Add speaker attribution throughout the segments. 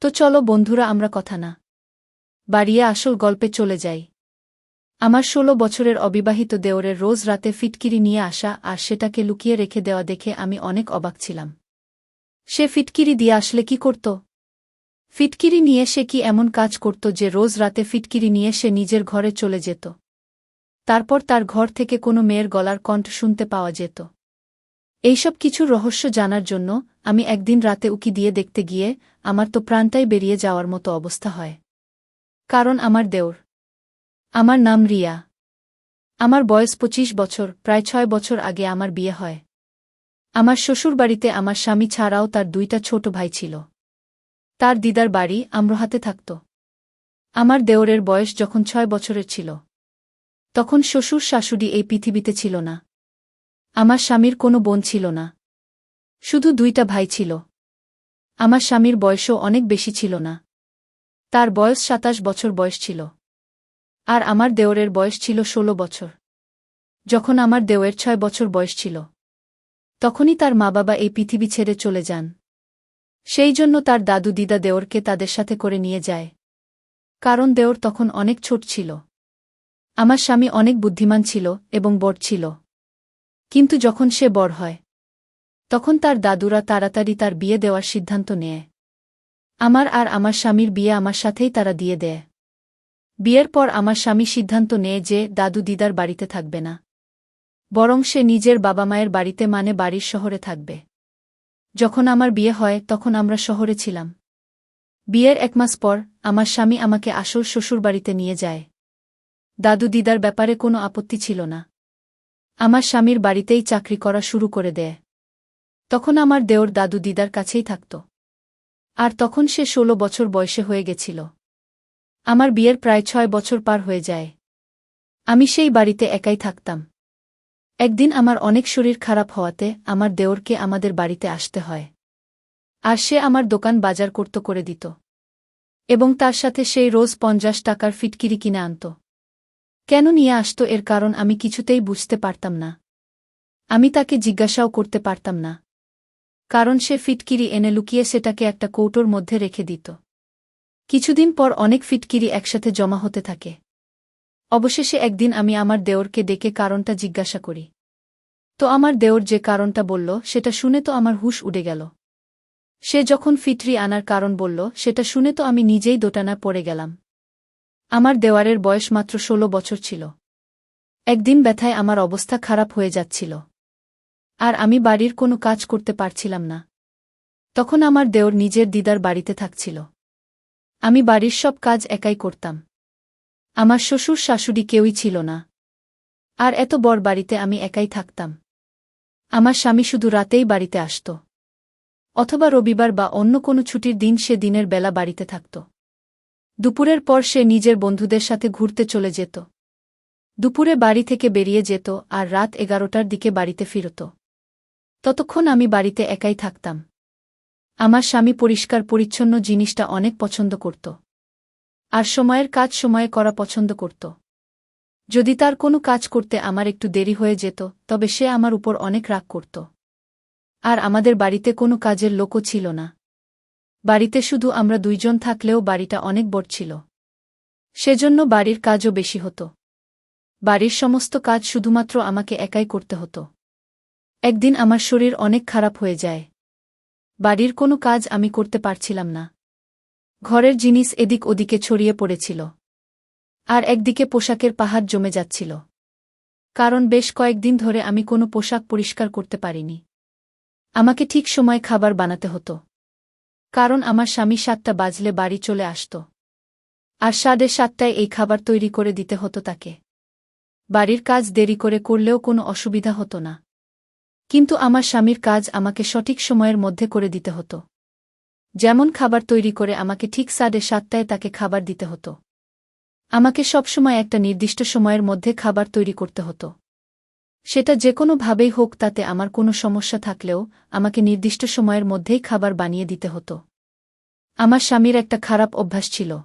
Speaker 1: তো চলো বন্ধুরা, আমরা কথা না। বাড়িয়ে আসল গল্পে চলে যাই। আমার ষোলো বছরের অবিবাহিত দেওরের রোজ রাতে ফিটকিরি নিয়ে আসা আর সেটাকে লুকিয়ে রেখে দেওয়া দেখে আমি অনেক অবাক ছিলাম। সে ফিটকিরি দিয়ে আসলে কি করত? ফিটকিরি নিয়ে সে কি এমন কাজ করত যে রোজ রাতে ফিটকিরি নিয়ে সে নিজের ঘরে চলে যেত? তারপর তার ঘর থেকে কোনো মেয়ের গলার কণ্ঠ শুনতে পাওয়া যেত। এইসব কিছুর রহস্য জানার জন্য আমি একদিন রাতে উকি দিয়ে দেখতে গিয়ে আমার তো প্রাণটাই বেরিয়ে যাওয়ার মতো অবস্থা হয়। কারণ আমার দেওর। আমার নাম রিয়া। আমার বয়স পঁচিশ বছর, প্রায় ছয় বছর আগে আমার বিয়ে হয়। আমার শ্বশুরবাড়িতে আমার স্বামী ছাড়াও তার দুইটা ছোট ভাই ছিল। তার দিদার বাড়ি আমরহাতে থাকত। আমার দেওরের বয়স যখন ছয় বছরের ছিল। তখন শ্বশুর শাশুড়ি এই পৃথিবীতে ছিল না। আমার স্বামীর কোনো বোন ছিল না। শুধু দুইটা ভাই ছিল। আমার স্বামীর বয়সও অনেক বেশি ছিল না। তার বয়স সাতাশ বছর বয়স ছিল। আর আমার দেওরের বয়স ছিল ষোলো বছর। যখন আমার দেওয়ের ছয় বছর বয়স ছিল। তখনই তার মা বাবা এই পৃথিবী ছেড়ে চলে যান। সেই জন্য তার দাদু দিদা দেওরকে তাদের সাথে করে নিয়ে যায়। কারণ দেওর তখন অনেক ছোট ছিল। আমার স্বামী অনেক বুদ্ধিমান ছিল এবং বড় ছিল। কিন্তু যখন সে বড় হয় তখন তার দাদুরা তাড়াতাড়ি তার বিয়ে দেওয়ার সিদ্ধান্ত নেয়। আমার আর আমার স্বামীর বিয়ে আমার সাথেই তারা দিয়ে দেয়। বিয়ের পর আমার স্বামী সিদ্ধান্ত নেয় যে দাদু দিদার বাড়িতে থাকবে না। বরং সে নিজের বাবা মায়ের বাড়িতে মানে বাড়ির শহরে থাকবে। যখন আমার বিয়ে হয়, তখন আমরা শহরে ছিলাম। বিয়ের এক মাস পর, আমার স্বামী আমাকে আসল শ্বশুরবাড়িতে নিয়ে যায়। দাদু দিদার ব্যাপারে কোনো আপত্তি ছিল না। আমার স্বামীর বাড়িতেই চাকরি করা শুরু করে দেয়। তখন আমার দেওর দাদু দিদার কাছেই থাকত। আর তখন সে ষোলো বছর বয়সে হয়ে গেছিল। আমার বিয়ের প্রায় ছয় বছর পার হয়ে যায়। আমি সেই বাড়িতে একাই থাকতাম। একদিন আমার অনেক শরীর খারাপ হওয়াতে আমার দেওরকে আমাদের বাড়িতে আসতে হয়। আর সে আমার দোকান বাজার করত করে দিত। এবং তার সাথে সেই রোজ পঞ্চাশ টাকার ফিটকিরি কিনে আনত। কেন নিয়ে আসত এর কারণ আমি কিছুতেই বুঝতে পারতাম না। আমি তাকে জিজ্ঞাসাও করতে পারতাম না। কারণ সে ফিটকিরি এনে লুকিয়ে সেটাকে একটা কৌটোর মধ্যে রেখে দিত। কিছুদিন পর অনেক ফিটকিরি একসাথে জমা হতে থাকে। অবশেষে একদিন আমি আমার দেওরকে ডেকে কারণটা জিজ্ঞাসা করি। তো আমার দেওর যে কারণটা বলল, সেটা শুনে তো আমার হুশ উড়ে গেল। সে যখন ফিটরি আনার কারণ বলল, সেটা শুনে তো আমি নিজেই দোটানা পড়ে গেলাম। আমার দেওয়ারের বয়স মাত্র ষোলো বছর ছিল। একদিন ব্যথায় আমার অবস্থা খারাপ হয়ে যাচ্ছিল। আর আমি বাড়ির কোনো কাজ করতে পারছিলাম না। তখন আমার দেওর নিজের দিদার বাড়িতে থাকছিল। আমি বাড়ির সব কাজ একাই করতাম। আমার শ্বশুর শাশুড়ি কেউই ছিল না। আর এত বড় বাড়িতে আমি একাই থাকতাম। আমার স্বামী শুধু রাতেই বাড়িতে আসত। অথবা রবিবার বা অন্য কোনো ছুটির দিন সে দিনের বেলা বাড়িতে থাকত। দুপুরের পর সে নিজের বন্ধুদের সাথে ঘুরতে চলে যেত। দুপুরে বাড়ি থেকে বেরিয়ে যেত আর রাত এগারোটার দিকে বাড়িতে ফিরত। ততক্ষণ আমি বাড়িতে একাই থাকতাম। আমার স্বামী পরিষ্কার পরিচ্ছন্ন জিনিসটা অনেক পছন্দ করত। আর সময়ের কাজ সময়ে করা পছন্দ করত। যদি তার কোনো কাজ করতে আমার একটু দেরি হয়ে যেত, তবে সে আমার উপর অনেক রাগ করত। আর আমাদের বাড়িতে কোনো কাজের লোকও ছিল না। বাড়িতে শুধু আমরা দুইজন থাকলেও বাড়িটা অনেক বড় ছিল। সেজন্য বাড়ির কাজও বেশি হতো। বাড়ির সমস্ত কাজ শুধুমাত্র আমাকে একাই করতে হতো। একদিন আমার শরীর অনেক খারাপ হয়ে যায়। বাড়ির কোনো কাজ আমি করতে পারছিলাম না। ঘরের জিনিস এদিক ওদিকে ছড়িয়ে পড়েছিল। আর একদিকে পোশাকের পাহাড় জমে যাচ্ছিল। কারণ বেশ কয়েকদিন ধরে আমি কোনো পোশাক পরিষ্কার করতে পারিনি। আমাকে ঠিক সময় খাবার বানাতে হতো। কারণ আমার স্বামী সাতটা বাজলে বাড়ি চলে আসত। আর সাড়ে সাতটায় এই খাবার তৈরি করে দিতে হতো তাকে। বাড়ির কাজ দেরি করে করলেও কোনো অসুবিধা হতো না। কিন্তু আমার স্বামীর কাজ আমাকে সঠিক সময়ের মধ্যে করে দিতে হতো। যেমন খাবার তৈরি করে আমাকে ঠিক সাড়ে সাতটায় তাকে খাবার দিতে হতো। আমাকে সবসময় একটা নির্দিষ্ট সময়ের মধ্যে খাবার তৈরি করতে হতো। সেটা যে কোনোভাবেই হোক, তাতে আমার কোনো সমস্যা থাকলেও আমাকে নির্দিষ্ট সময়ের মধ্যেই খাবার বানিয়ে দিতে হতো। আমার স্বামীর একটা খারাপ অভ্যাস ছিল।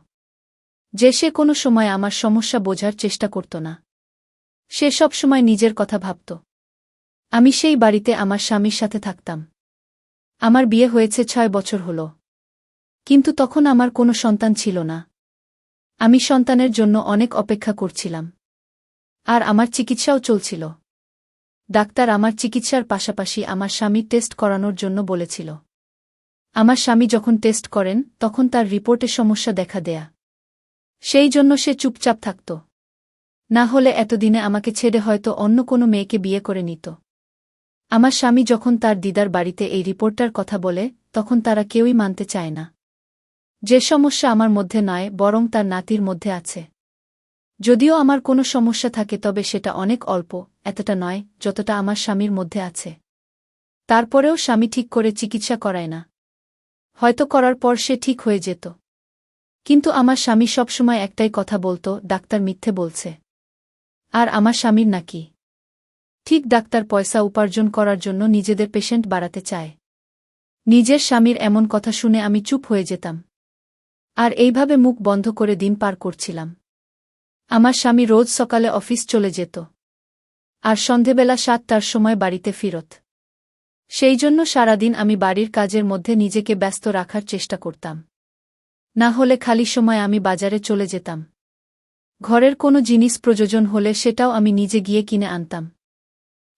Speaker 1: যে সে কোনো সময় আমার সমস্যা বোঝার চেষ্টা করত না। সে সব সময় নিজের কথা ভাবত। আমি সেই বাড়িতে আমার স্বামীর সাথে থাকতাম। আমার বিয়ে হয়েছে ছয় বছর হল। কিন্তু তখন আমার কোনো সন্তান ছিল না। আমি সন্তানের জন্য অনেক অপেক্ষা করছিলাম। আর আমার চিকিৎসাও চলছিল। ডাক্তার আমার চিকিৎসার পাশাপাশি আমার স্বামী টেস্ট করানোর জন্য বলেছিল। আমার স্বামী যখন টেস্ট করেন, তখন তার রিপোর্টে সমস্যা দেখা দেয়া। সেই জন্য সে চুপচাপ থাকত। না হলে এতদিনে আমাকে ছেড়ে হয়তো অন্য কোনো মেয়েকে বিয়ে করে নিত। আমার স্বামী যখন তার দিদার বাড়িতে এই রিপোর্টটার কথা বলে, তখন তারা কেউই মানতে চায় না। যে সমস্যা আমার মধ্যে নয়, বরং তার নাতির মধ্যে আছে। যদিও আমার কোনো সমস্যা থাকে, তবে সেটা অনেক অল্প, এতটা নয়, যতটা আমার স্বামীর মধ্যে আছে। তারপরেও স্বামী ঠিক করে চিকিৎসা করায় না। হয়তো করার পর সে ঠিক হয়ে যেত। কিন্তু আমার স্বামী সবসময় একটাই কথা বলতো, ডাক্তার মিথ্যে বলছে। আর আমার স্বামীর নাকি? ঠিক ডাক্তার পয়সা উপার্জন করার জন্য নিজেদের পেশেন্ট বাড়াতে চায়। নিজের স্বামীর এমন কথা শুনে আমি চুপ হয়ে যেতাম। আর এইভাবে মুখ বন্ধ করে দিন পার করছিলাম। আমার স্বামী রোজ সকালে অফিস চলে যেত। আর সন্ধেবেলা সাতটার সময় বাড়িতে ফিরত। সেই জন্য সারাদিন আমি বাড়ির কাজের মধ্যে নিজেকে ব্যস্ত রাখার চেষ্টা করতাম। না হলে খালি সময় আমি বাজারে চলে যেতাম। ঘরের কোনো জিনিস প্রয়োজন হলে সেটাও আমি নিজে গিয়ে কিনে আনতাম।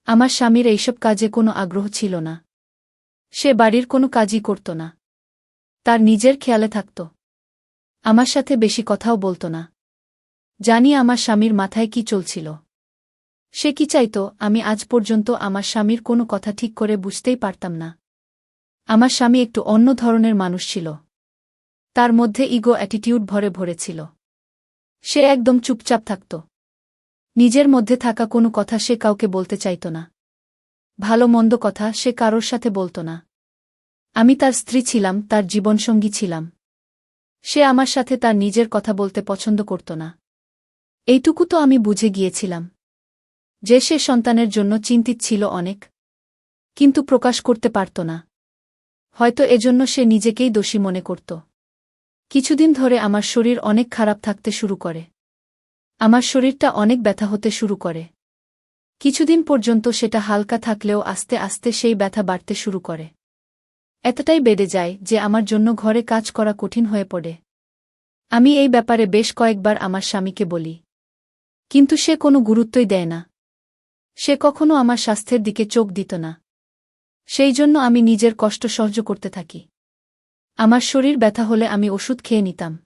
Speaker 1: আমার স্বামীর এইসব কাজে কোনো আগ্রহ ছিল না। সে বাড়ির কোনো কাজই করত না। তার নিজের খেয়ালে থাকত। আমার সাথে বেশি কথাও বলত না। জানি আমার স্বামীর মাথায় কি চলছিল। সে কি চাইত, আমি আজ পর্যন্ত আমার স্বামীর কোনো কথা ঠিক করে বুঝতেই পারতাম না। আমার স্বামী একটু অন্য ধরনের মানুষ ছিল। তার মধ্যে ইগো অ্যাটিটিউড ভরে ভরেছিল। সে একদম চুপচাপ থাকত। নিজের মধ্যে থাকা কোনো কথা সে কাউকে বলতে চাইত না। ভালো মন্দ কথা সে কারোর সাথে বলত না। আমি তার স্ত্রী ছিলাম, তার জীবনসঙ্গী ছিলাম। সে আমার সাথে তার নিজের কথা বলতে পছন্দ করত না। এইটুকু তো আমি বুঝে গিয়েছিলাম। যে সে সন্তানের জন্য চিন্তিত ছিল অনেক, কিন্তু প্রকাশ করতে পারত না। হয়তো এজন্য সে নিজেকেই দোষী মনে করত। কিছুদিন ধরে আমার শরীর অনেক খারাপ থাকতে শুরু করে। আমার শরীরটা অনেক ব্যথা হতে শুরু করে। কিছুদিন পর্যন্ত সেটা হালকা থাকলেও আস্তে আস্তে সেই ব্যথা বাড়তে শুরু করে। এতটাই বেড়ে যায় যে আমার জন্য ঘরে কাজ করা কঠিন হয়ে পড়ে। আমি এই ব্যাপারে বেশ কয়েকবার আমার স্বামীকে বলি। কিন্তু সে কোনো গুরুত্বই দেয় না। সে কখনো আমার স্বাস্থ্যের দিকে চোখ দিত না। সেই জন্য আমি নিজের কষ্ট সহ্য করতে থাকি। আমার শরীর ব্যথা হলে আমি ওষুধ খেয়ে নিতাম।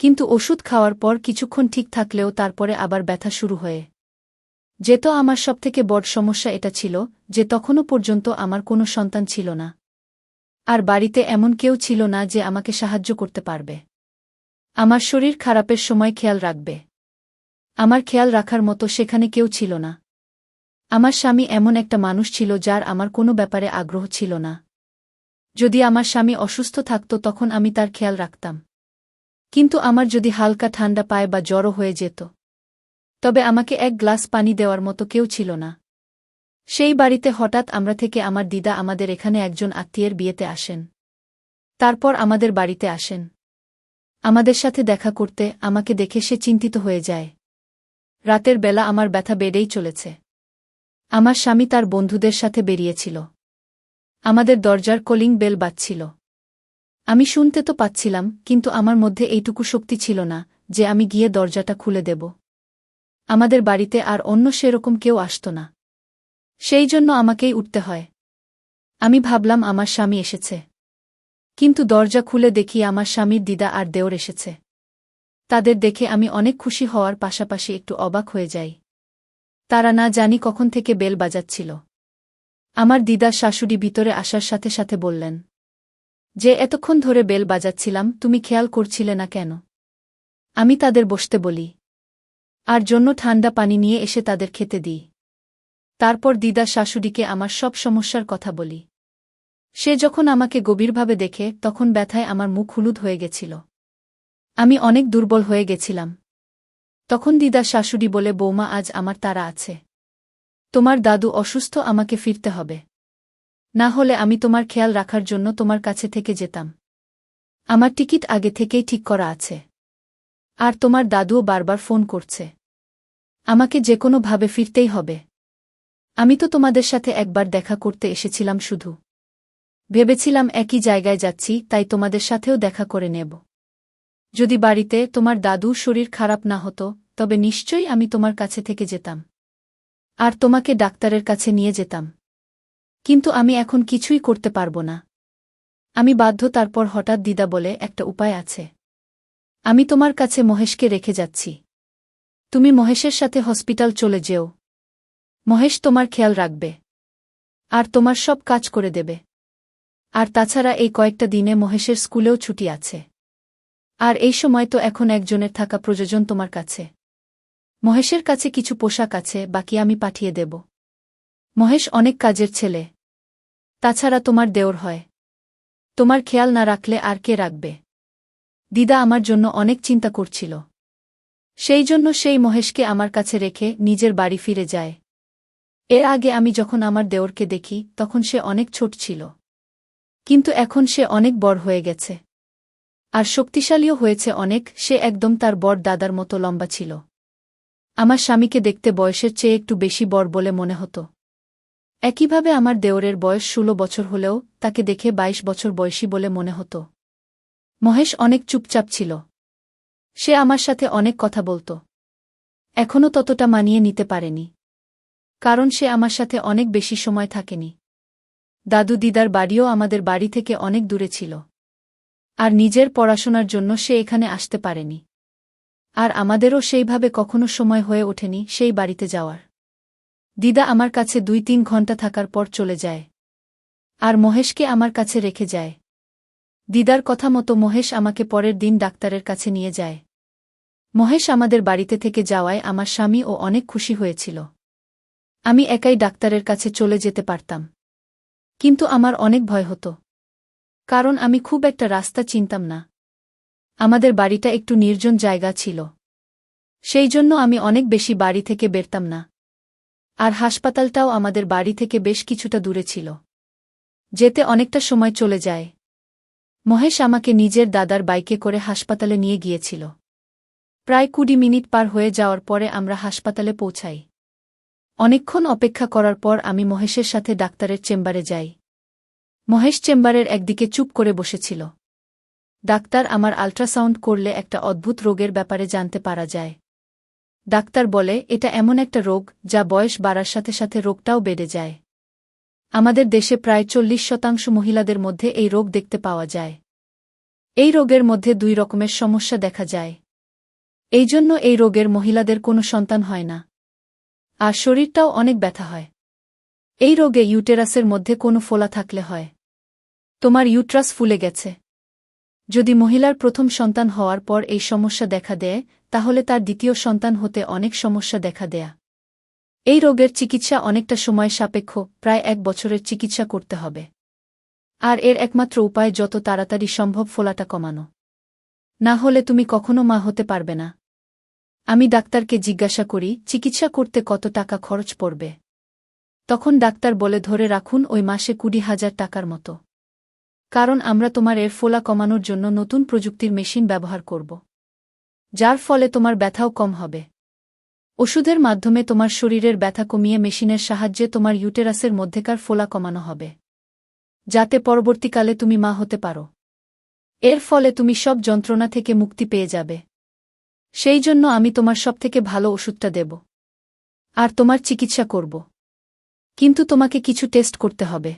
Speaker 1: কিন্তু ওষুধ খাওয়ার পর কিছুক্ষণ ঠিক থাকলেও তারপরে আবার ব্যথা শুরু হয়ে। যেত আমার সবথেকে বড় সমস্যা এটা ছিল, যে তখনও পর্যন্ত আমার কোনো সন্তান ছিল না। আর বাড়িতে এমন কেউ ছিল না যে আমাকে সাহায্য করতে পারবে। আমার শরীর খারাপের সময় খেয়াল রাখবে। আমার খেয়াল রাখার মতো সেখানে কেউ ছিল না। আমার স্বামী এমন একটা মানুষ ছিল যার আমার কোনো ব্যাপারে আগ্রহ ছিল না। যদি আমার স্বামী অসুস্থ থাকত তখন আমি তার খেয়াল রাখতাম। কিন্তু আমার যদি হালকা ঠান্ডা পায় বা জড়ো হয়ে যেত। তবে আমাকে এক গ্লাস পানি দেওয়ার মতো কেউ ছিল না। সেই বাড়িতে হঠাৎ আমরা থেকে আমার দিদা আমাদের এখানে একজন আত্মীয়ের বিয়েতে আসেন। তারপর আমাদের বাড়িতে আসেন। আমাদের সাথে দেখা করতে আমাকে দেখে সে চিন্তিত হয়ে যায়। রাতের বেলা আমার ব্যথা বেড়েই চলেছে। আমার স্বামী তার বন্ধুদের সাথে বেরিয়েছিল। আমাদের দরজার কলিং বেল বাজছিল। আমি শুনতে তো পাচ্ছিলাম, কিন্তু আমার মধ্যে এইটুকু শক্তি ছিল না, যে আমি গিয়ে দরজাটা খুলে দেব। আমাদের বাড়িতে আর অন্য সেরকম কেউ আসত না। সেই জন্য আমাকেই উঠতে হয়। আমি ভাবলাম আমার স্বামী এসেছে। কিন্তু দরজা খুলে দেখি আমার স্বামীর দিদা আর দেওর এসেছে। তাদের দেখে আমি অনেক খুশি হওয়ার পাশাপাশি একটু অবাক হয়ে যাই। তারা না জানি কখন থেকে বেল বাজাচ্ছিল। আমার দিদা শাশুড়ি ভিতরে আসার সাথে সাথে বললেন যে এতক্ষণ ধরে বেল বাজাচ্ছিলাম, তুমি খেয়াল করছিলে না কেন? আমি তাদের বসতে বলি। আর জন্য ঠান্ডা পানি নিয়ে এসে তাদের খেতে দিই। তারপর দিদা শাশুড়িকে আমার সব সমস্যার কথা বলি। সে যখন আমাকে গভীরভাবে দেখে, তখন ব্যথায় আমার মুখ হলুদ হয়ে গেছিল। আমি অনেক দুর্বল হয়ে গেছিলাম। তখন দিদা শাশুড়ি বলে, বৌমা, আজ আমার তারা আছে। তোমার দাদু অসুস্থ, আমাকে ফিরতে হবে। না হলে আমি তোমার খেয়াল রাখার জন্য তোমার কাছে থেকে যেতাম। আমার টিকিট আগে থেকেই ঠিক করা আছে। আর তোমার দাদুও বারবার ফোন করছে। আমাকে যে কোনো ভাবে ফিরতেই হবে। আমি তো তোমাদের সাথে একবার দেখা করতে এসেছিলাম শুধু। ভেবেছিলাম একই জায়গায় যাচ্ছি, তাই তোমাদের সাথেও দেখা করে নেব। যদি বাড়িতে তোমার দাদুর শরীর খারাপ না হতো, তবে নিশ্চয়ই আমি তোমার কাছে থেকে যেতাম। আর তোমাকে ডাক্তারের কাছে নিয়ে যেতাম। কিন্তু আমি এখন কিছুই করতে পারব না। আমি বাধ্য তারপর হঠাৎ দিদা বলে একটা উপায় আছে। আমি তোমার কাছে মহেশকে রেখে যাচ্ছি। তুমি মহেশের সাথে হসপিটাল চলে যেও। মহেশ তোমার খেয়াল রাখবে। আর তোমার সব কাজ করে দেবে। আর তাছাড়া এই কয়েকটা দিনে মহেশের স্কুলেও ছুটি আছে। আর এই সময় তো এখন একজনের থাকা প্রয়োজন তোমার কাছে। মহেশের কাছে কিছু পোশাক আছে, বাকি আমি পাঠিয়ে দেব। মহেশ অনেক কাজের ছেলে। তাছাড়া তোমার দেওর হয়। তোমার খেয়াল না রাখলে আর কে রাখবে? দিদা আমার জন্য অনেক চিন্তা করছিল। সেই জন্য সেই মহেশকে আমার কাছে রেখে নিজের বাড়ি ফিরে যায়। এর আগে আমি যখন আমার দেওরকে দেখি, তখন সে অনেক ছোট ছিল। কিন্তু এখন সে অনেক বড় হয়ে গেছে। আর শক্তিশালীও হয়েছে অনেক, সে একদম তার বড় দাদার মতো লম্বা ছিল। আমার স্বামীকে দেখতে বয়সের চেয়ে একটু বেশি বড় বলে মনে হতো। একইভাবে আমার দেওরের বয়স ষোলো বছর হলেও তাকে দেখে ২২ বছর বয়সী বলে মনে হতো। মহেশ অনেক চুপচাপ ছিল। সে আমার সাথে অনেক কথা বলত। এখনও ততটা মানিয়ে নিতে পারেনি। কারণ সে আমার সাথে অনেক বেশি সময় থাকেনি। দাদু দিদার বাড়িও আমাদের বাড়ি থেকে অনেক দূরে ছিল। আর নিজের পড়াশোনার জন্য সে এখানে আসতে পারেনি। আর আমাদেরও সেইভাবে কখনো সময় হয়ে ওঠেনি সেই বাড়িতে যাওয়ার। দিদা আমার কাছে দুই তিন ঘণ্টা থাকার পর চলে যায়। আর মহেশকে আমার কাছে রেখে যায়। দিদার কথা মতো মহেশ আমাকে পরের দিন ডাক্তারের কাছে নিয়ে যায়। মহেশ আমাদের বাড়িতে থেকে যাওয়ায় আমার স্বামী ও অনেক খুশি হয়েছিল। আমি একাই ডাক্তারের কাছে চলে যেতে পারতাম। কিন্তু আমার অনেক ভয় হতো। কারণ আমি খুব একটা রাস্তা চিনতাম না। আমাদের বাড়িটা একটু নির্জন জায়গা ছিল। সেই জন্য আমি অনেক বেশি বাড়ি থেকে বেরতাম না। আর হাসপাতালটাও আমাদের বাড়ি থেকে বেশ কিছুটা দূরে ছিল। যেতে অনেকটা সময় চলে যায়। মহেশ আমাকে নিজের দাদার বাইকে করে হাসপাতালে নিয়ে গিয়েছিল। প্রায় কুড়ি মিনিট পার হয়ে যাওয়ার পরে আমরা হাসপাতালে পৌঁছাই। অনেকক্ষণ অপেক্ষা করার পর আমি মহেশের সাথে ডাক্তারের চেম্বারে যাই। মহেশ চেম্বারের একদিকে চুপ করে বসেছিল। ডাক্তার আমার আল্ট্রাসাউন্ড করলে একটা অদ্ভুত রোগের ব্যাপারে জানতে পারা যায়। ডাক্তার বলে, এটা এমন একটা রোগ, যা বয়স বাড়ার সাথে সাথে রোগটাও বেড়ে যায়। আমাদের দেশে প্রায় চল্লিশ শতাংশ মহিলাদের মধ্যে এই রোগ দেখতে পাওয়া যায়। এই রোগের মধ্যে দুই রকমের সমস্যা দেখা যায়। এই জন্য এই রোগের মহিলাদের কোনো সন্তান হয় না। আর শরীরটাও অনেক ব্যথা হয়। এই রোগে ইউটেরাসের মধ্যে কোনো ফোলা থাকলে হয়। তোমার ইউট্রাস ফুলে গেছে। যদি মহিলার প্রথম সন্তান হওয়ার পর এই সমস্যা দেখা দেয়, তাহলে তার দ্বিতীয় সন্তান হতে অনেক সমস্যা দেখা দেয়া। এই রোগের চিকিৎসা অনেকটা সময় সাপেক্ষ, প্রায় এক বছরের চিকিৎসা করতে হবে। আর এর একমাত্র উপায় যত তাড়াতাড়ি সম্ভব ফোলাটা কমানো। না হলে তুমি কখনো মা হতে পারবে না। আমি ডাক্তারকে জিজ্ঞাসা করি, চিকিৎসা করতে কত টাকা খরচ পড়বে? তখন ডাক্তার বলে, ধরে রাখুন ওই মাসে কুড়ি হাজার টাকার মতো। কারণ আমরা তোমার এর ফোলা কমানোর জন্য নতুন প্রযুক্তির মেশিন ব্যবহার করব, যার ফলে তোমার ব্যথাও কম হবে। ওষুধের মাধ্যমে তোমার শরীরের ব্যথা কমিয়ে মেশিনের সাহায্যে তোমার ইউটেরাসের মধ্যেকার ফোলা কমানো হবে, যাতে পরবর্তীকালে তুমি মা হতে পারো। এর ফলে তুমি সব যন্ত্রণা থেকে মুক্তি পেয়ে যাবে। সেই জন্য আমি তোমার সবথেকে ভালো ওষুধটা দেব, আর তোমার চিকিৎসা করব। কিন্তু তোমাকে কিছু টেস্ট করতে হবে।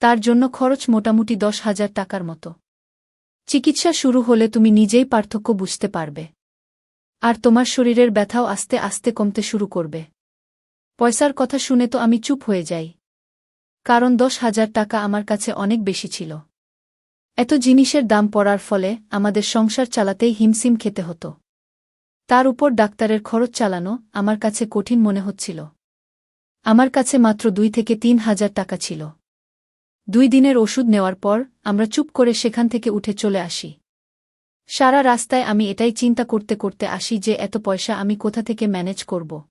Speaker 1: তার জন্য খরচ মোটামুটি দশ হাজার টাকার মতো। চিকিৎসা শুরু হলে তুমি নিজেই পার্থক্য বুঝতে পারবে। আর তোমার শরীরের ব্যথাও আস্তে আস্তে কমতে শুরু করবে। পয়সার কথা শুনে তো আমি চুপ হয়ে যাই। কারণ দশ হাজার টাকা আমার কাছে অনেক বেশি ছিল। এত জিনিসের দাম পড়ার ফলে আমাদের সংসার চালাতেই হিমসিম খেতে হতো। তার উপর ডাক্তারের খরচ চালানো আমার কাছে কঠিন মনে হচ্ছিল। আমার কাছে মাত্র দুই থেকে তিন হাজার টাকা ছিল। দুই দিনের ওষুধ নেওয়ার পর আমরা চুপ করে সেখান থেকে উঠে চলে আসি। সারা রাস্তায় আমি এটাই চিন্তা করতে করতে আসি যে এত পয়সা আমি কোথা থেকে ম্যানেজ করব।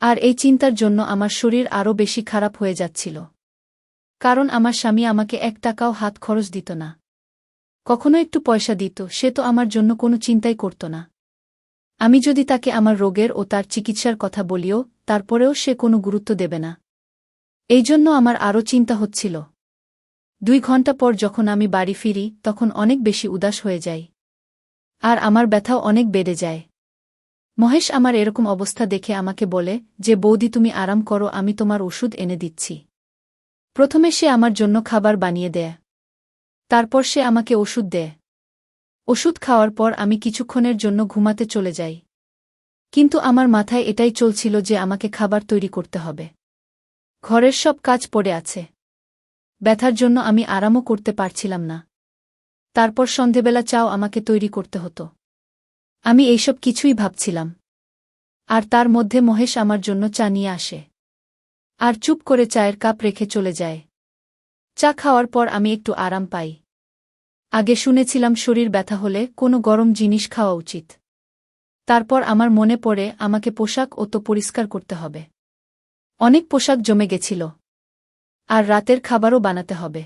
Speaker 1: আর এই চিন্তার জন্য আমার শরীর আরও বেশি খারাপ হয়ে যাচ্ছিল। কারণ আমার স্বামী আমাকে এক টাকাও হাত খরচ দিত না। কখনো একটু পয়সা দিত, সে তো আমার জন্য কোনো চিন্তাই করত না। আমি যদি তাকে আমার রোগের ও তার চিকিৎসার কথা বলিও, তারপরেও সে কোনো গুরুত্ব দেবে না। এই জন্য আমার আরও চিন্তা হচ্ছিল। দুই ঘণ্টা পর যখন আমি বাড়ি ফিরি, তখন অনেক বেশি উদাস হয়ে যাই। আর আমার ব্যথাও অনেক বেড়ে যায়। মহেশ আমার এরকম অবস্থা দেখে আমাকে বলে, যে বৌদি তুমি আরাম করো, আমি তোমার ওষুধ এনে দিচ্ছি। প্রথমে সে আমার জন্য খাবার বানিয়ে দেয়। তারপর সে আমাকে ওষুধ দেয়। ওষুধ খাওয়ার পর আমি কিছুক্ষণের জন্য ঘুমাতে চলে যাই। কিন্তু আমার মাথায় এটাই চলছিল যে আমাকে খাবার তৈরি করতে হবে। ঘরের সব কাজ পড়ে আছে। ব্যথার জন্য আমি আরামও করতে পারছিলাম না। তারপর সন্ধেবেলা চাও আমাকে তৈরি করতে হতো। আমি এইসব কিছুই ভাবছিলাম। আর তার মধ্যে মহেশ আমার জন্য চা নিয়ে আসে। আর চুপ করে চায়ের কাপ রেখে চলে যায়। চা খাওয়ার পর আমি একটু আরাম পাই। আগে শুনেছিলাম শরীর ব্যথা হলে কোনো গরম জিনিস খাওয়া উচিত। তারপর আমার মনে পড়ে আমাকে পোশাক ও তো পরিষ্কার করতে হবে। অনেক পোশাক জমে গেছিল। আর রাতের খাবারও বানাতে হবে।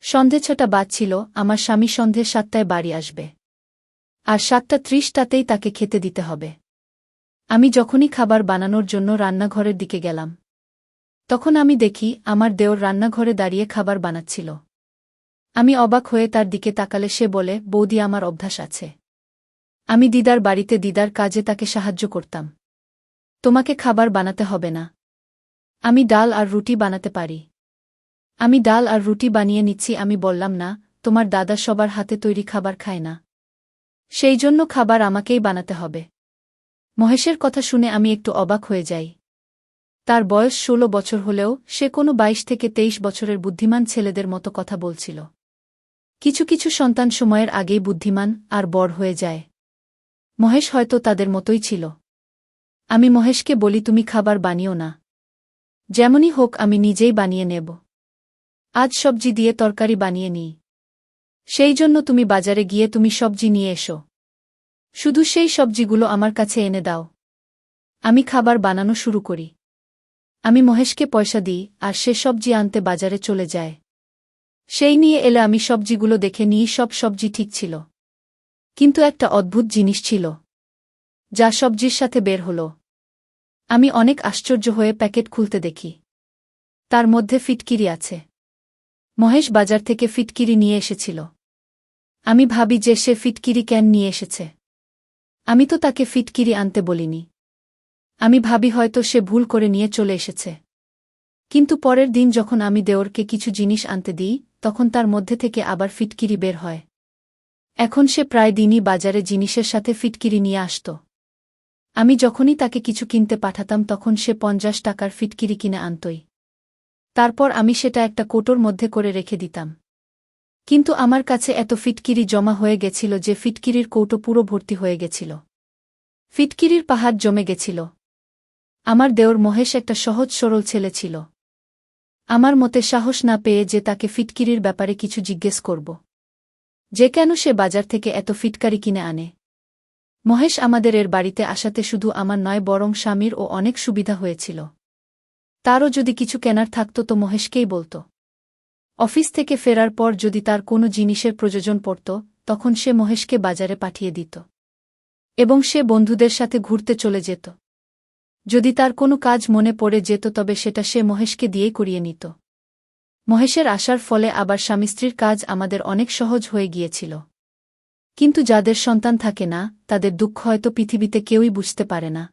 Speaker 1: সন্ধে ছটা বাজছিল, আমার স্বামী সন্ধে সাতটায় বাড়ি আসবে। আর সাতটা ত্রিশটাতেই তাকে খেতে দিতে হবে। আমি যখনই খাবার বানানোর জন্য রান্নাঘরের দিকে গেলাম। তখন আমি দেখি, আমার দেওর রান্নাঘরে দাঁড়িয়ে খাবার বানাচ্ছিল। আমি অবাক হয়ে তার দিকে তাকালে সে বলে, বৌদি, আমার অভ্যাস আছে। আমি দিদার বাড়িতে দিদার কাজে তাকে সাহায্য করতাম। তোমাকে খাবার বানাতে হবে না। আমি ডাল আর রুটি বানাতে পারি। আমি ডাল আর রুটি বানিয়ে নিচ্ছি, আমি বললাম, না, তোমার দাদা সবার হাতে তৈরি খাবার খায় না। সেই জন্য খাবার আমাকেই বানাতে হবে। মহেশের কথা শুনে আমি একটু অবাক হয়ে যাই। তার বয়স ষোলো বছর হলেও সে কোনো বাইশ থেকে তেইশ বছরের বুদ্ধিমান ছেলেদের মতো কথা বলছিল। কিছু কিছু সন্তান সময়ের আগেই বুদ্ধিমান আর বড় হয়ে যায়। মহেশ হয়তো তাদের মতোই ছিল। আমি মহেশকে বলি, তুমি খাবার বানিও না। যেমনই হোক আমি নিজেই বানিয়ে নেব। আজ সবজি দিয়ে তরকারি বানিয়ে নিই। সেই জন্য তুমি বাজারে গিয়ে তুমি সবজি নিয়ে এসো। শুধু সেই সবজিগুলো আমার কাছে এনে দাও। আমি খাবার বানানো শুরু করি। আমি মহেশকে পয়সা দিই, আর সে সবজি আনতে বাজারে চলে যায়। সেই নিয়ে এলে আমি সবজিগুলো দেখে নিই, সব সবজি ঠিক ছিল। কিন্তু একটা অদ্ভুত জিনিস ছিল, যা সবজির সাথে বের হল। আমি অনেক আশ্চর্য হয়ে প্যাকেট খুলতে দেখি। তার মধ্যে ফিটকিরি আছে। মহেশ বাজার থেকে ফিটকিরি নিয়ে এসেছিল। আমি ভাবি যে সে ফিটকিরি ক্যান নিয়ে এসেছে। আমি তো তাকে ফিটকিরি আনতে বলিনি। আমি ভাবি হয়তো সে ভুল করে নিয়ে চলে এসেছে। কিন্তু পরের দিন যখন আমি দেওরকে কিছু জিনিস আনতে দিই, তখন তার মধ্যে থেকে আবার ফিটকিরি বের হয়। এখন সে প্রায় দিনই বাজারে জিনিসের সাথে ফিটকিরি নিয়ে আসত। আমি যখনই তাকে কিছু কিনতে পাঠাতাম তখন সে পঞ্চাশ টাকার ফিটকিরি কিনে আনতই। তারপর আমি সেটা একটা কোটোর মধ্যে করে রেখে দিতাম। কিন্তু আমার কাছে এত ফিটকিরি জমা হয়ে গেছিল যে ফিটকিরির কৌটো পুরো ভর্তি হয়ে গেছিল। ফিটকিরির পাহাড় জমে গেছিল। আমার দেওর মহেশ একটা সহজ সরল ছেলে ছিল। আমার মতে সাহস না পেয়ে যে তাকে ফিটকিরির ব্যাপারে কিছু জিজ্ঞেস করব। যে কেন সে বাজার থেকে এত ফিটকারি কিনে আনে? মহেশ আমাদের এর বাড়িতে আসাতে শুধু আমার নয়, বরং স্বামীর ও অনেক সুবিধা হয়েছিল। তারও যদি কিছু কেনার থাকত তো মহেশকেই বলত। অফিস থেকে ফেরার পর যদি তার কোনো জিনিসের প্রয়োজন পড়ত, তখন সে মহেশকে বাজারে পাঠিয়ে দিত। এবং সে বন্ধুদের সাথে ঘুরতে চলে যেত। যদি তার কোনো কাজ মনে পড়ে যেত, তবে সেটা সে মহেশকে দিয়েই করিয়ে নিত। মহেশের আসার ফলে আবার স্বামী স্ত্রীর কাজ আমাদের অনেক সহজ হয়ে গিয়েছিল। কিন্তু যাদের সন্তান থাকে না, তাদের দুঃখ হয়তো পৃথিবীতে কেউই বুঝতে পারে না।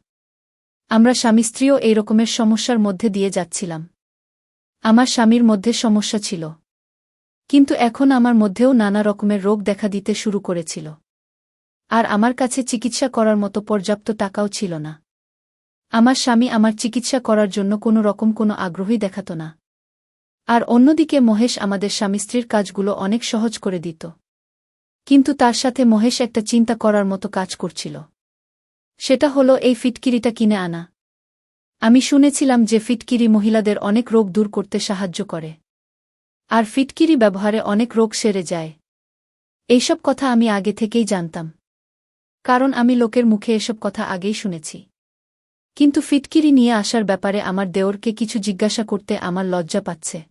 Speaker 1: আমরা স্বামী স্ত্রীও এই রকমের সমস্যার মধ্যে দিয়ে যাচ্ছিলাম। আমার স্বামীর মধ্যে সমস্যা ছিল। কিন্তু এখন আমার মধ্যেও নানা রকমের রোগ দেখা দিতে শুরু করেছিল। আর আমার কাছে চিকিৎসা করার মতো পর্যাপ্ত টাকাও ছিল না। আমার স্বামী আমার চিকিৎসা করার জন্য কোনো রকম কোনো আগ্রহী দেখাত না। আর অন্যদিকে মহেশ আমাদের স্বামী স্ত্রীর কাজগুলো অনেক সহজ করে দিত। কিন্তু তার সাথে মহেশ একটা চিন্তা করার মতো কাজ করছিল। সেটা হলো এই ফিটকিরিটা কিনে আনা। আমি শুনেছিলাম যে ফিটকিরি মহিলাদের অনেক রোগ দূর করতে সাহায্য করে। আর ফিটকিরি ব্যবহারে অনেক রোগ সেরে যায়। এইসব কথা আমি আগে থেকেই জানতাম। কারণ আমি লোকের মুখে এসব কথা আগেই শুনেছি। কিন্তু ফিটকিরি নিয়ে আসার ব্যাপারে আমার দেওরকে কিছু জিজ্ঞাসা করতে আমার লজ্জা পাচ্ছে।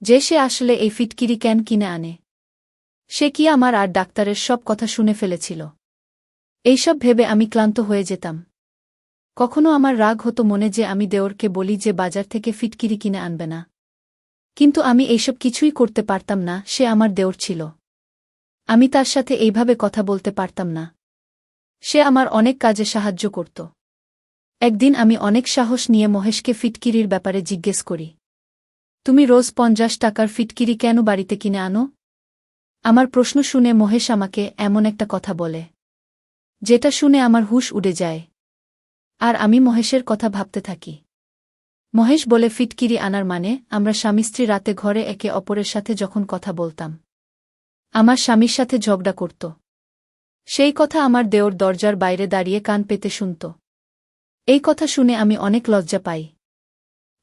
Speaker 1: যে সে আসলে এই ফিটকিরি কেন কিনে আনে? সে কি আমার আর ডাক্তারের সব কথা শুনে ফেলেছিল? এইসব ভেবে আমি ক্লান্ত হয়ে যেতাম। কখনো আমার রাগ হতো মনে যে আমি দেওরকে বলি যে বাজার থেকে ফিটকিরি কিনে আনবে না। কিন্তু আমি এইসব কিছুই করতে পারতাম না, সে আমার দেওর ছিল। আমি তার সাথে এইভাবে কথা বলতে পারতাম না। সে আমার অনেক কাজে সাহায্য করত। একদিন আমি অনেক সাহস নিয়ে মহেশকে ফিটকিরির ব্যাপারে জিজ্ঞেস করি, তুমি রোজ পঞ্চাশ টাকার ফিটকিরি কেন বাড়িতে কিনে আনো? আমার প্রশ্ন শুনে মহেশ আমাকে এমন একটা কথা বলে, যেটা শুনে আমার হুশ উড়ে যায়। আর আমি মহেশের কথা ভাবতে থাকি। মহেশ বলে, ফিটকিরি আনার মানে আমরা স্বামী স্ত্রী রাতে ঘরে একে অপরের সাথে যখন কথা বলতাম। আমার স্বামীর সাথে ঝগড়া করত। সেই কথা আমার দেওর দরজার বাইরে দাঁড়িয়ে কান পেতে শুনত। এই কথা শুনে আমি অনেক লজ্জা পাই।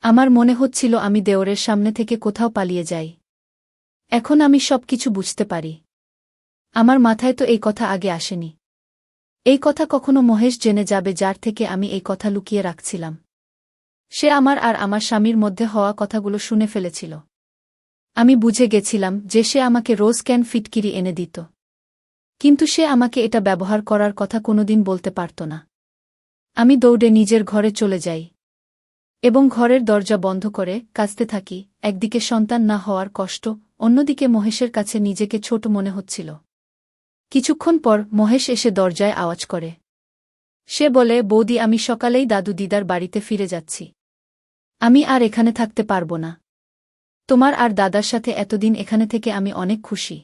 Speaker 1: আমার মনে হচ্ছিল আমি দেওরের সামনে থেকে কোথাও পালিয়ে যাই। এখন আমি সব কিছু বুঝতে পারি। আমার মাথায় তো এই কথা আগে আসেনি। এই কথা কখনো মহেশ জেনে যাবে যার থেকে আমি এই কথা লুকিয়ে রাখছিলাম। সে আমার আর আমার স্বামীর মধ্যে হওয়া কথাগুলো শুনে ফেলেছিল। আমি বুঝে গেছিলাম যে সে আমাকে রোজ ক্যান ফিটকিরি এনে দিত। কিন্তু সে আমাকে এটা ব্যবহার করার কথা কোনোদিন বলতে পারত না। আমি দৌড়ে নিজের ঘরে চলে যাই। এবং ঘরের দরজা বন্ধ করে কাঁচতে থাকি, একদিকে সন্তান না হওয়ার কষ্ট অন্যদিকে মহেশের কাছে নিজেকে ছোট মনে হচ্ছিল। কিছুক্ষণ পর মহেশ এসে দরজায় আওয়াজ করে। সে বলে, বৌদি, আমি সকালেই দাদু দিদার বাড়িতে ফিরে যাচ্ছি। আমি আর এখানে থাকতে পারব না। তোমার আর দাদার সাথে এতদিন এখানে থেকে আমি অনেক খুশি।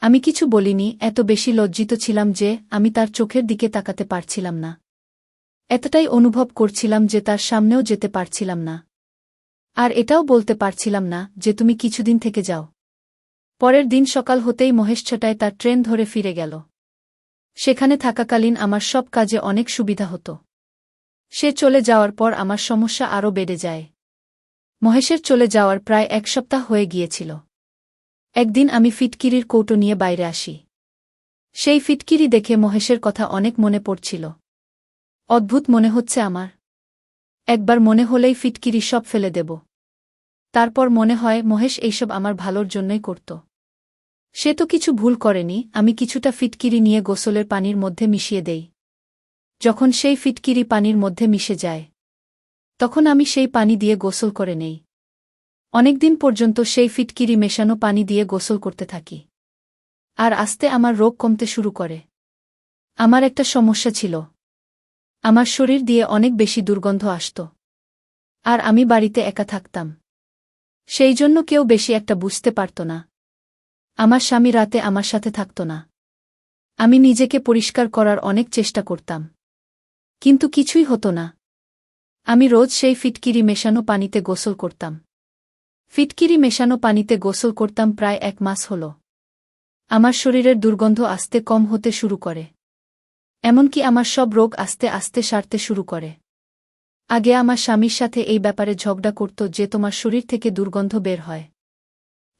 Speaker 1: আমি কিছু বলিনি, এত বেশি লজ্জিত ছিলাম যে আমি তার চোখের দিকে তাকাতে পারছিলাম না। এতটাই অনুভব করছিলাম যে তার সামনেও যেতে পারছিলাম না। আর এটাও বলতে পারছিলাম না যে তুমি কিছুদিন থেকে যাও। পরের দিন সকাল হতেই মহেশ ছটায় তার ট্রেন ধরে ফিরে গেল। সেখানে থাকাকালীন আমার সব কাজে অনেক সুবিধা হতো। সে চলে যাওয়ার পর আমার সমস্যা আরও বেড়ে যায়। মহেশের চলে যাওয়ার প্রায় এক সপ্তাহ হয়ে গিয়েছিল। একদিন আমি ফিটকিরির কৌটো নিয়ে বাইরে আসি। সেই ফিটকিরি দেখে মহেশের কথা অনেক মনে পড়ছিল। অদ্ভুত মনে হচ্ছে আমার। একবার মনে হলেই ফিটকিরি সব ফেলে দেব। তারপর মনে হয়, মহেশ এইসব আমার ভালোর জন্যই করত। সে তো কিছু ভুল করেনি, আমি কিছুটা ফিটকিরি নিয়ে গোসলের পানির মধ্যে মিশিয়ে দেই। যখন সেই ফিটকিরি পানির মধ্যে মিশে যায়, তখন আমি সেই পানি দিয়ে গোসল করে নেই। অনেকদিন পর্যন্ত সেই ফিটকিরি মেশানো পানি দিয়ে গোসল করতে থাকি। আর আস্তে আমার রোগ কমতে শুরু করে। আমার একটা সমস্যা ছিল। আমার শরীর দিয়ে অনেক বেশি দুর্গন্ধ আসত। আর আমি বাড়িতে একা থাকতাম। সেই জন্য কেউ বেশি একটা বুঝতে পারত না। আমার স্বামী রাতে আমার সাথে থাকত না। আমি নিজেকে পরিষ্কার করার অনেক চেষ্টা করতাম। কিন্তু কিছুই হতো না। আমি রোজ সেই ফিটকিরি মেশানো পানিতে গোসল করতাম। ফিটকিরি মেশানো পানিতে গোসল করতাম প্রায় এক মাস হল। আমার শরীরের দুর্গন্ধ আস্তে কম হতে শুরু করে। এমনকি আমার সব রোগ আস্তে আস্তে সারতে শুরু করে। আগে আমার স্বামীর সাথে এই ব্যাপারে ঝগড়া করত যে তোমার শরীর থেকে দুর্গন্ধ বের হয়।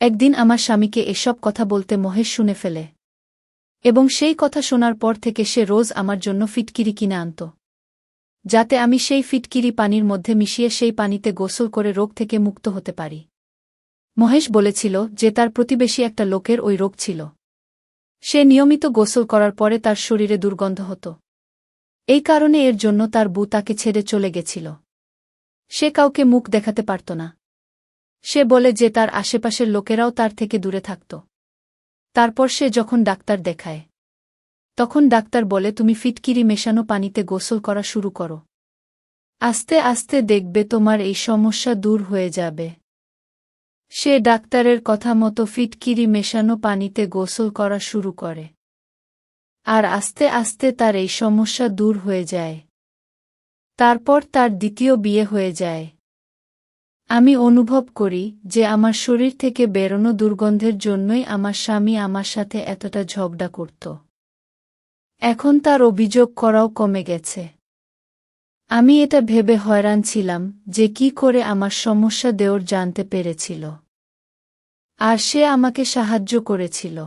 Speaker 1: একদিন আমার স্বামীকে এসব কথা বলতে মহেশ শুনে ফেলে। এবং সেই কথা শোনার পর থেকে সে রোজ আমার জন্য ফিটকিরি কিনে আনত। যাতে আমি সেই ফিটকিরি পানির মধ্যে মিশিয়ে সেই পানিতে গোসল করে রোগ থেকে মুক্ত হতে পারি। মহেশ বলেছিল যে তার প্রতিবেশী একটা লোকের ওই রোগ ছিল। সে নিয়মিত গোসল করার পরে তার শরীরে দুর্গন্ধ হতো। এই কারণে এর জন্য তার বু তাকে ছেড়ে চলে গেছিল। সে কাউকে মুখ দেখাতে পারত না। সে বলে যে তার আশেপাশের লোকেরাও তার থেকে দূরে থাকত। তারপর সে যখন ডাক্তার দেখায়, তখন ডাক্তার বলে, তুমি ফিটকিরি মেশানো পানিতে গোসল করা শুরু করো। আস্তে আস্তে দেখবে তোমার এই সমস্যা দূর হয়ে যাবে। সে ডাক্তারের কথা মতো ফিটকিরি মেশানো পানিতে গোসল করা শুরু করে। আর আস্তে আস্তে তার এই সমস্যা দূর হয়ে যায়। তারপর তার দ্বিতীয় বিয়ে হয়ে যায়। আমি অনুভব করি যে আমার শরীর থেকে বেরোনো দুর্গন্ধের জন্যই আমার স্বামী আমার সাথে এতটা ঝগড়া করত। এখন তার অভিযোগ করাও কমে গেছে। আমি এটা ভেবে হয়রান ছিলাম যে কি করে আমার সমস্যা দেওর জানতে পেরেছিল। আর সে আমাকে সাহায্য করেছিল।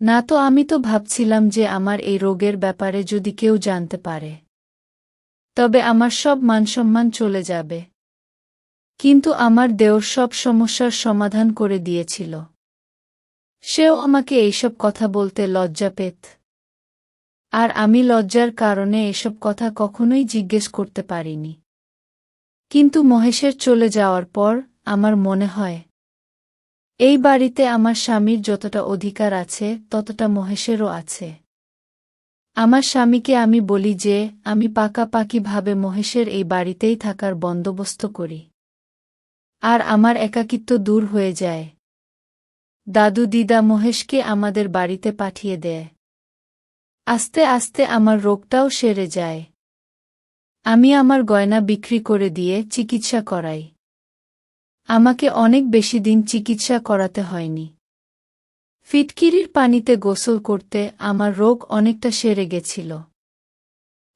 Speaker 1: না তো আমি তো ভাবছিলাম যে আমার এই রোগের ব্যাপারে যদি কেউ জানতে পারে। তবে আমার সব মানসম্মান চলে যাবে। কিন্তু আমার দেওর সব সমস্যার সমাধান করে দিয়েছিল। সেও আমাকে এইসব কথা বলতে লজ্জা পেত। আর আমি লজ্জার কারণে এসব কথা কখনোই জিজ্ঞেস করতে পারিনি। কিন্তু মহেশের চলে যাওয়ার পর আমার মনে হয়, এই বাড়িতে আমার স্বামীর যতটা অধিকার আছে, ততটা মহেশেরও আছে। আমার স্বামীকে আমি বলি যে, আমি পাকাপাকিভাবে মহেশের এই বাড়িতেই থাকার বন্দোবস্ত করি। আর আমার একাকিত্ব দূর হয়ে যায়। দাদু দিদা মহেশকে আমাদের বাড়িতে পাঠিয়ে দেয়। আস্তে আস্তে আমার রোগটাও সেরে যায়। আমি আমার গয়না বিক্রি করে দিয়ে চিকিৎসা করাই। আমাকে অনেক বেশি দিন চিকিৎসা করাতে হয়নি। ফিটকিরির পানিতে গোসল করতে আমার রোগ অনেকটা সেরে গেছিল।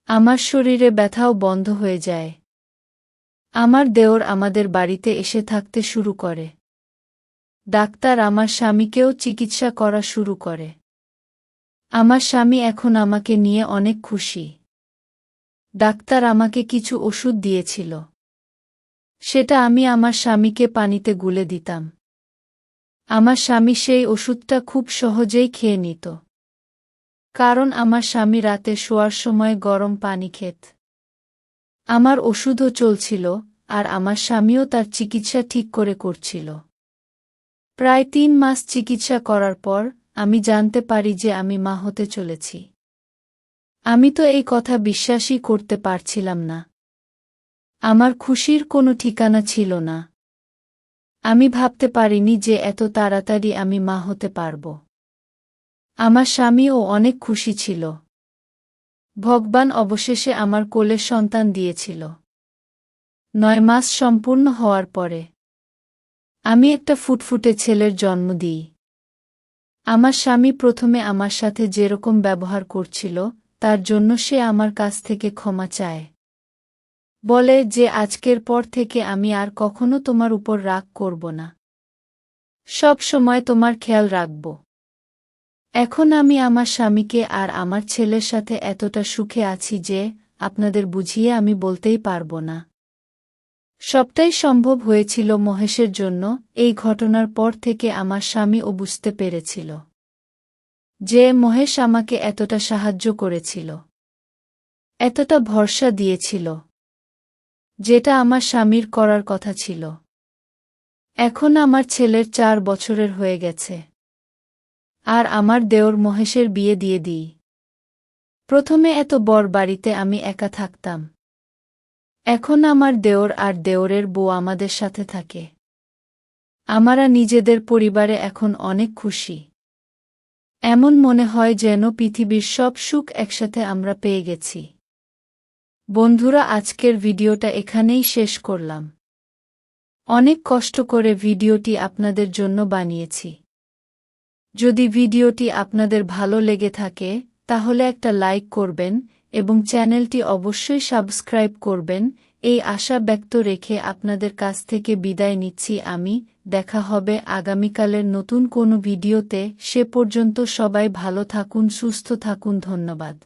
Speaker 1: আমার শরীরে ব্যথাও বন্ধ হয়ে যায়। আমার দেওর আমাদের বাড়িতে এসে থাকতে শুরু করে। ডাক্তার আমার স্বামীকেও চিকিৎসা করা শুরু করে। আমার স্বামী এখন আমাকে নিয়ে অনেক খুশি। ডাক্তার আমাকে কিছু ওষুধ দিয়েছিল। সেটা আমি আমার স্বামীকে পানিতে গুলে দিতাম। আমার স্বামী সেই ওষুধটা খুব সহজেই খেয়ে নিত। কারণ আমার স্বামী রাতে শোয়ার সময় গরম পানি খেত। আমার ওষুধও চলছিল আর আমার স্বামীও তার চিকিৎসা ঠিক করে করছিল। প্রায় তিন মাস চিকিৎসা করার পর আমি জানতে পারি যে আমি মা হতে চলেছি। আমি তো এই কথা বিশ্বাসই করতে পারছিলাম না। আমার খুশির কোনো ঠিকানা ছিল না। আমি ভাবতে পারিনি যে এত তাড়াতাড়ি আমি মা হতে পারব। আমার স্বামীও অনেক খুশি ছিল। ভগবান অবশেষে আমার কোলে সন্তান দিয়েছিল। নয় মাস সম্পূর্ণ হওয়ার পরে আমি একটা ফুটফুটে ছেলের জন্ম দিই। আমার স্বামী প্রথমে আমার সাথে যেরকম ব্যবহার করছিল, তার জন্য সে আমার কাছ থেকে ক্ষমা চায়। বলে যে আজকের পর থেকে আমি আর কখনো তোমার উপর রাগ করব না। সব সময় তোমার খেয়াল রাখব। এখন আমি আমার স্বামীকে আর আমার ছেলের সাথে এতটা সুখে আছি যে, আপনাদের বুঝিয়ে আমি বলতেই পারব না। সবটাই সম্ভব হয়েছিল মহেশের জন্য, এই ঘটনার পর থেকে আমার স্বামীও বুঝতে পেরেছিল যে মহেশ আমাকে এতটা সাহায্য করেছিল, এতটা ভরসা দিয়েছিল যেটা আমার স্বামীর করার কথা ছিল। এখন আমার ছেলের চার বছরের হয়ে গেছে। আর আমার দেওর মহেশের বিয়ে দিয়ে দিই। প্রথমে এত বর বাড়িতে আমি একা থাকতাম। এখন আমার দেওর আর দেওরের বউ আমাদের সাথে থাকে। আমারা নিজেদের পরিবারে এখন অনেক খুশি। এমন মনে হয় যেন পৃথিবীর সব সুখ একসাথে আমরা পেয়ে গেছি। বন্ধুরা, আজকের ভিডিওটা এখানেই শেষ করলাম। অনেক কষ্ট করে ভিডিওটি আপনাদের জন্য বানিয়েছি। যদি ভিডিওটি আপনাদের ভালো লেগে থাকে, তাহলে একটা লাইক করবেন এবং চ্যানেলটি অবশ্যই সাবস্ক্রাইব করবেন। এই আশা ব্যক্ত রেখে আপনাদের কাছ থেকে বিদায় নিচ্ছি আমি। দেখা হবে আগামীকালের নতুন কোনো ভিডিওতে। সে পর্যন্ত সবাই ভালো থাকুন, সুস্থ থাকুন। ধন্যবাদ।